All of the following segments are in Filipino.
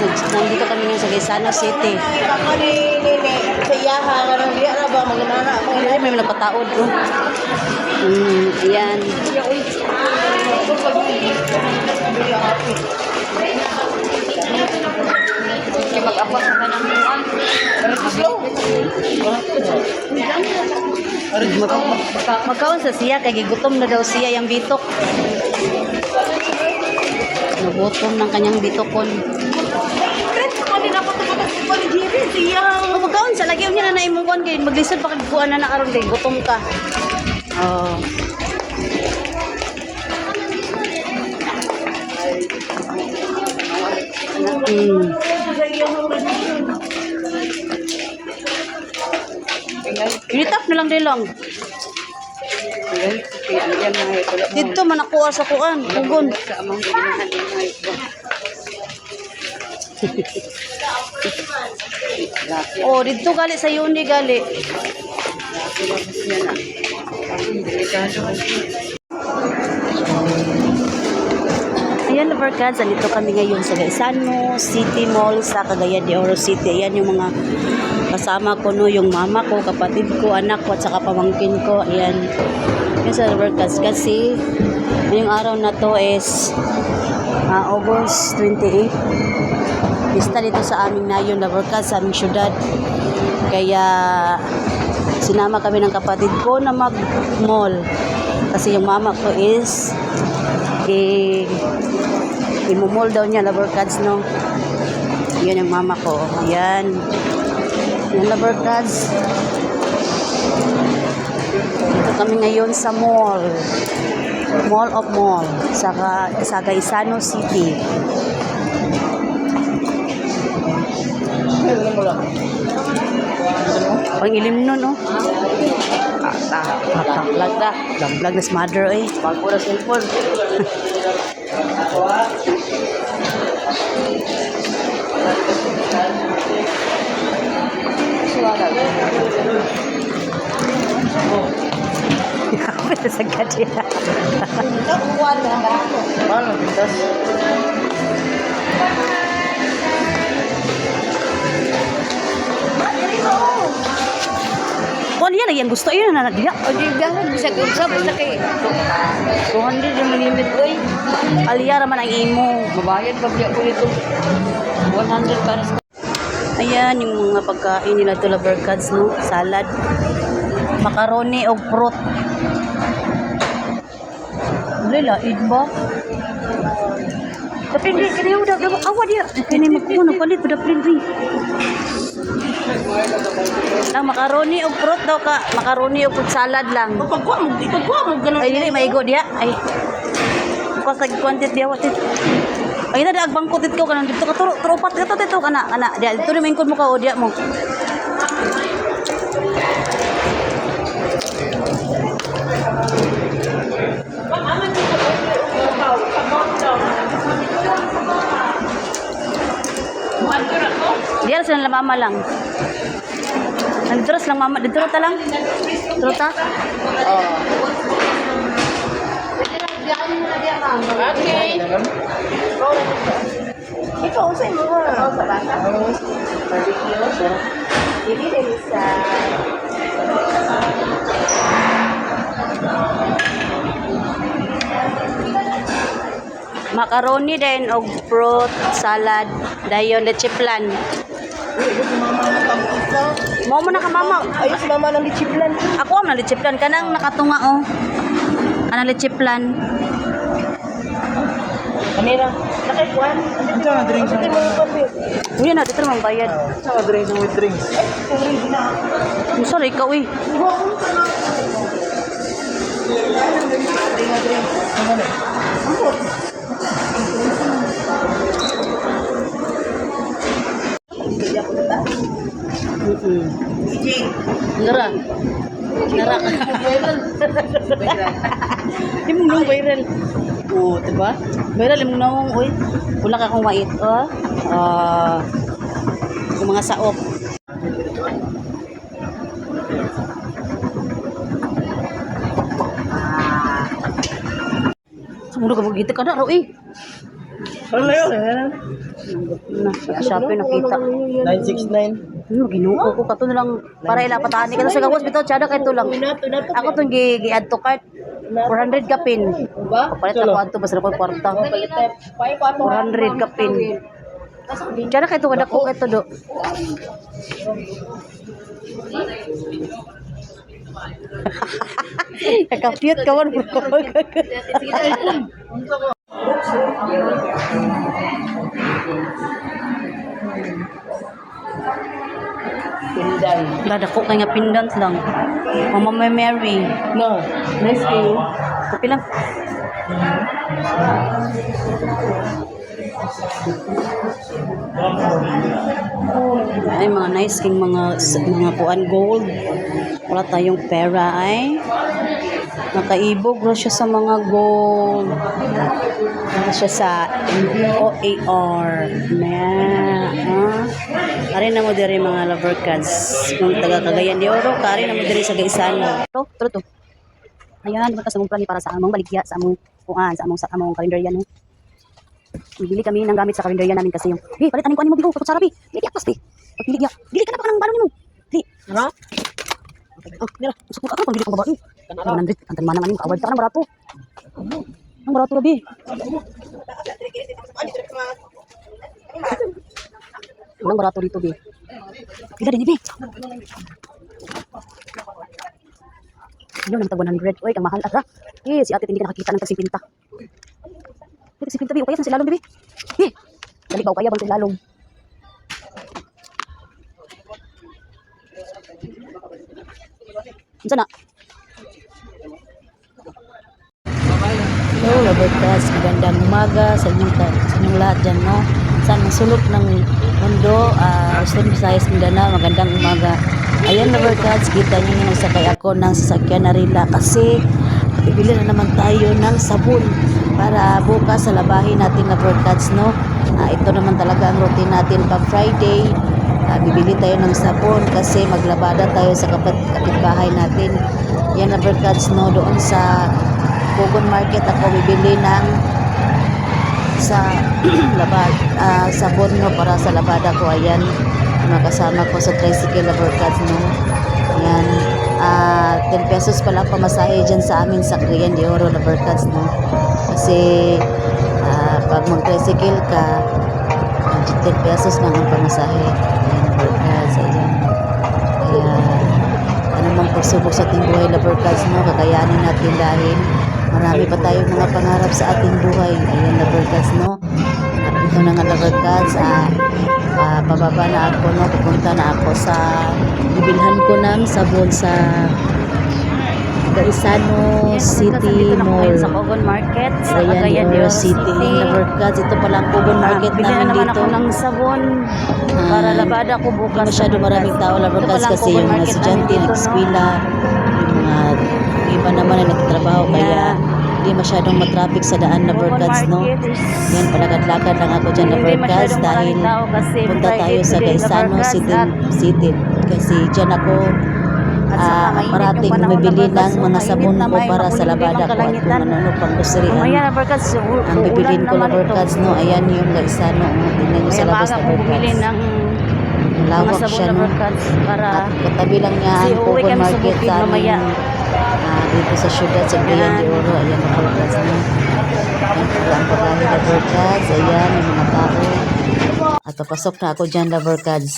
broadcast. Nandito kami ngayon sa Quezano City. Ako ni Nene, sa iyaha, karang diya na ba, magmana ako. Ay, may nagpataod ko. Mm, yan. Kaya mag-apas na ng buwan. Slow. Mag magkaon sa siya, kay gigutom na daw siya yung bitok. Nagutom ng kanyang bitokon. Kret ko din ako ko ni Jerry, siya. Oh, magkaon sa lagi niya na naimuwan kay maglisod pa kag kuan na nakaron kay gutom ka. Oh. Mm. Ritap na lang dilong. Dito man ako sa kuan, pugon. Oh, dito gali sa Yuni gali. Ayan, Lovercats, andito kami ngayon sa Gaisano City Mall sa Cagayan de Oro City. Ayan yung mga kasama ko, no, yung mama ko, kapatid ko, anak ko, at saka pamangkin ko. Ayan. Ayan sa Lovercats kasi ngayong araw na to is ah, August 28. Pista dito sa aming nayon Lovercats, sa aming syudad. Kaya sinama kami ng kapatid ko na mag-mall. Kasi yung mama ko is eh, imumol daw niya lover cards no? Yan yung mama ko. Yan. Yung lover cards. Dito kami ngayon sa mall. Mall of mall sa, sa Gaisano City Pang ilim nun, no? Kakaklag na. Laglag na si mother, eh. Bago na cellphone. Kapit sa gadya. Kakuha na ba ako? Paano, pintas? Yan, yung gusto yun na nagdiyak. O di gahon, bisa ko sa bisa kay. 200 yung limit ko eh. Aliyara man ang imo. Mabayad pa biya ko nito. 100 para sa Ayan, yung mga pagkain nila to Lovercats, no? Salad. Macaroni o fruit. Wala, laid ba? Tapi hindi, kaya udah, udah, awa dia. Kini magkukuno, palit, pada print Lang, macaroni o fruit daw ka. Macaroni o fruit salad lang. Pagkuha mo, ipagkuha mo ganun. Ay, dili, maigo dia. Ay. Kung sa kwantit dia, watit. Ay, na, daag bangkutit ko, kanang dito ka, turo, turupat ka to, kana, kana. Dia, dito rin maingkod mo ka, o dia mo. Dia sila mama lang. Nandito lang mama, dito ta lang. Dito ta. Okay. Ikaw, sa imo ba? Sa bata? Barbecue. Din sa... Macaroni din og fruit salad dayon leche plan. Mo mo na ka mama. Ayos mama ng lichiplan. Ako ang leche plan kanang nakatunga oh. Ana leche plan. Kanina. Nakikuan. Ito nga drinks. Uy na dito man bayad. Ito nga drinks with drinks. I'm sorry ikaw eh. Mm-mm. Nara. Nara. Viral. Viral. Imong nung viral. Oo, oh, diba? Viral imong nung, oy. Wala ka kong wait, oh. Ah. Uh, mga saok. Sumunod ka mag-gita ka na, Roy. Ano yun? Na, Shopee nakita. 969. Ano, ginuko ko kato na lang para ila patani ka sa gawas bitaw tsada kay to lang. Ako tong gi gi-add to cart 400 ka pin. Ba? Palit ako adto basta ko kwarta. Pay ko ato. 400 ka pin. Tsada kay to kada ko kay to do. Kakapiyot ka man bro. Pinday. Dadako kay nga pendant lang. Mama May Mary. No. Nice kayo. Kapi lang. Ay, mga nice king mga mga kuan gold. Wala tayong pera ay. Nakaibog na siya sa mga gold. Ano siya sa OAR. Na, ah. Kari na mo diri mga lover cards. Kung taga Cagayan de Oro, kari na mo diri sa Gaisano. To, to, to. Ayan, magkas among plani para sa among baligya, sa among kuan, sa among sa among kalendarya no. Bibili kami ng gamit sa kalendarya namin kasi yung, "Hey, palitan ko ani mo bigo, kapag sarabi." Dili apas bi. Pagpili diya. Dili ka na pa ng balon nimo. Dili. Ano? Oh, dira. Usok ako pag dili ko babae. 100 ang tanman naman kawad ka nang barato. Ang barato rabi. Ang barato dito bi. Pila din bi. Yun, ang tag 100. Uy, ang mahal. Asa? Eh, si ate hindi ka nakakita ng tagsimpinta. Eh, tagsimpinta, bi. Upaya sa silalong, bi. Eh, dali ba upaya bang silalong? Unsa na? Hello, Robert Cas. Magandang umaga sa inyong, lahat dyan, no? Saan ang sulok ng mundo, uh, Western Visayas, Mindanao, magandang umaga. Ayan, Robert Cas, kita niyo yung nagsakay ako ng sasakyan na rila kasi bibili na naman tayo ng sabon para bukas sa labahin natin na broadcast, no? Ah, ito naman talaga ang routine natin pag Friday. Ah, bibili tayo ng sabon kasi maglabada tayo sa kapit kapitbahay natin. Yan na broadcast, no? Doon sa Bogon Market ako bibili ng sa labad ah, sabon no para sa labada ko ayan makasama ko sa tricycle broadcast no ayan ah 10 pesos pa lang pamasahe dyan sa amin sa Cagayan de Oro broadcast no kasi ah, pag mag tricycle ka ah, 10 pesos lang ang pamasahe. Ayan broadcast ayan. Kaya ano mang pagsubok sa ating buhay na broadcast no kakayanin natin dahil marami pa tayong mga pangarap sa ating buhay ayan na broadcast no at ito na nga na broadcast ah, ah, pababa na ako no pupunta na ako sa bibilhan ko ng sabon sa Gaisano City Mall Sa Cogon Market. Sa Ayan, Cagayan City. Na broadcast ito pala ang Cogon Market Bili na namin naman dito ako ng sabon para Ah, labada ko bukas. masyado maraming tao la broadcast Ito palang kasi yung mga Market estudyante, namin iba naman na nagtatrabaho kaya hindi masyadong matraffic sa daan na broadcast no. Yan, palakad-lakad lang ako dyan na masyadong dahil punta tayo sa Gaisano City, City. Kasi dyan ako yung parating bumibili ng mga sabon ko para sa labada ko at kung ano-ano pang Mamaya ang, bibilin ko na broadcast no. Ayan yung Gaisano. Tingnan nyo sa labas na mga Lawak siya no. para At katabi lang niya ang sa Market sa aming ah, dito sa syudad sa Cagayan de Oro. Ayan ang broadcast na. Ang pagkain na broadcast. Ayan yung mga tao. At papasok na ako dyan, lovercards.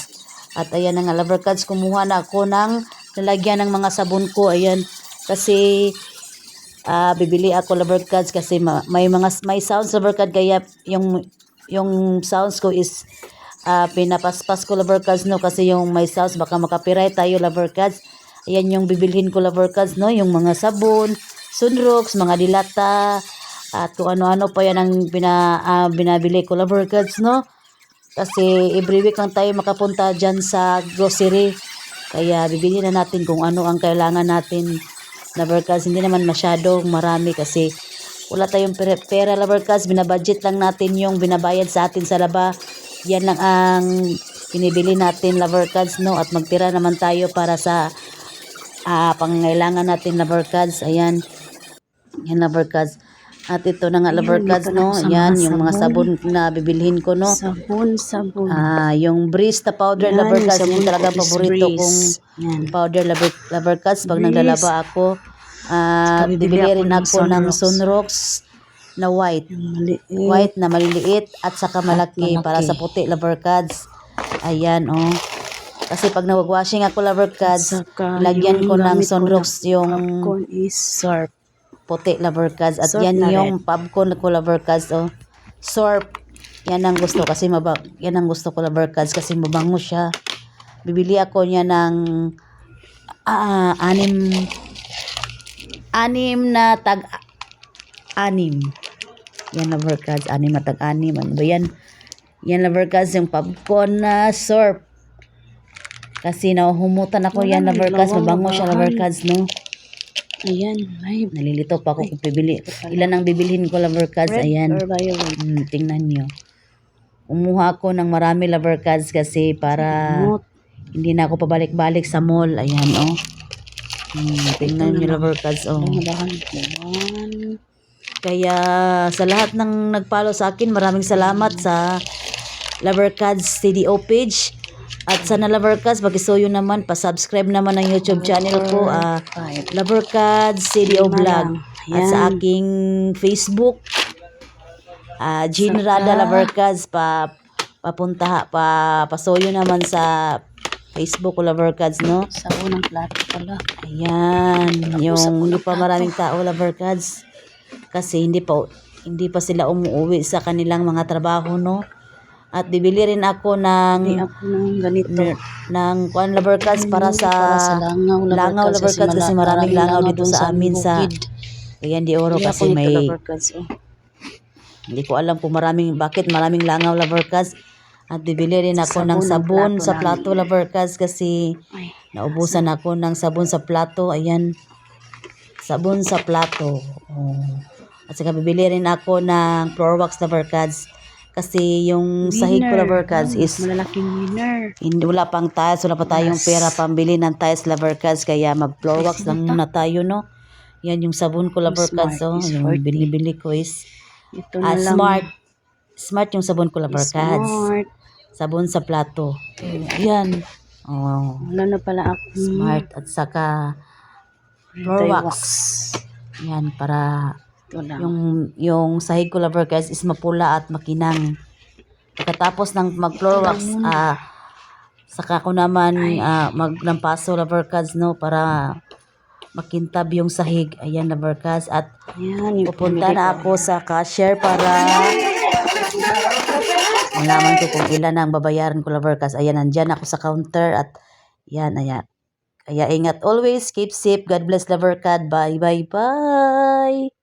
At ayan na nga, lovercards, kumuha na ako ng lalagyan ng mga sabon ko. Ayan, kasi ah bibili ako lovercards kasi ma- may mga may sounds lovercard kaya yung yung sounds ko is ah pinapaspas ko lovercards no kasi yung may sounds baka makapiright tayo lovercards. Ayan yung bibilhin ko lovercards no, yung mga sabon, sunrocks, mga dilata, at kung ano-ano pa yan ang bina, ah, binabili ko lovercards no. Kasi every week lang tayo makapunta dyan sa grocery. Kaya bibili na natin kung ano ang kailangan natin na workers. Hindi naman masyadong marami kasi wala tayong pera, pera la workers. Binabudget lang natin yung binabayad sa atin sa laba. Yan lang ang binibili natin la workers, no? At magtira naman tayo para sa ah, pangangailangan natin la workers. Ayan. Yan la workers. At ito na nga Ayan, lover cards, no? ako sa Yan, mga yung mga sabon na bibilhin ko, no? Sabon, sabon. Ah, yung breeze na powder Yan, lover cards, yung talaga paborito kong powder lover, lover cards pag naglalaba ako. Ah, bibili rin ng ako ng Sunrocks. na white. Maliit. White na maliliit at saka malaki, malaki. para sa puti lover cards. Ayan, oh. Kasi pag nag-washing ako lover cards, Saka lagyan ko ng sunrocks yung Popcorn is sharp. puti lover cards at Surf yan na yung popcorn ko lover cards oh. Sorp yan ang gusto kasi maba yan ang gusto ko lover cards kasi mabango siya. Bibili ako niya ng ah, anim anim na tag anim. Yan lover cards anim na tag anim. Ano ba yan? Yan lover cards yung popcorn na sorp kasi nahuhumutan ako yan lover cards mabango siya lover cards no Ayan, may Nalilito pa ako kung bibili. Ilan ang bibilhin ko lover cards? Ayan. Hmm, tingnan nyo. Umuha ako ng marami lover cards kasi para hindi na ako pabalik-balik sa mall. Ayan, oh. Hmm, tingnan nyo lover cards, oh. Kaya sa lahat ng nagpalo sa akin, maraming salamat sa Lover Cards CDO page. At sa na Lover Cards, pakisuyo naman, pa-subscribe naman ng YouTube channel ko. ah Five. Lover Cards, CDO Vlog. At sa aking Facebook, ah Jean Rada Lover Cards, pa, papunta, pa, pasuyo naman sa Facebook ko Lover Cards, no? Sabon ng plato pala. Ayan, yung hindi pa maraming tao Lover Cards. Kasi hindi pa, hindi pa sila umuwi sa kanilang mga trabaho, no? At bibili rin ako ng ako ng ganito. ng kuan Lover Cards para sa, para sa langaw, langaw Lover Cards kasi maraming langaw dito sa amin sa bukid. hindi oro Bili ako kasi nito, may oh. hindi ko alam kung maraming bakit maraming langaw Lover Cards at bibili rin ako ng sabon sa plato Lover Cards kasi Ay, naubusan ako ng sabon sa plato ayan sabon sa plato oh. at saka bibili rin ako ng floor wax Lover Cards kasi yung sahig ko winner. Lover Cards Oh, is malalaking winner. Hindi, wala pang tiles, wala pa tayong Yes. pera pambili ng tiles lover cards, kaya mag floor wax lang muna tayo, no? Yan yung sabon ko lover cards, oh. Yung 40. binibili ko is Ito ah, na lang. smart. Smart yung sabon ko lover cards. Smart. Sabon sa plato. Yan. Oh, Wala na pala ako. smart. At saka floor Day wax. Yan, para Ito lang. yung yung sahig ko lover guys is mapula at makinang. Pagkatapos ng mag wax, ah saka ko naman ah, maglampaso lover cards no para makintab yung sahig. Ayan lover cards at Yan, yung pupunta na ko. ako sa cashier para malaman ko kung ilan ang babayaran ko lover cards. Ayan, nandyan ako sa counter at yan, ayan. Kaya ingat always, keep safe, God bless lover card. Bye, bye, bye.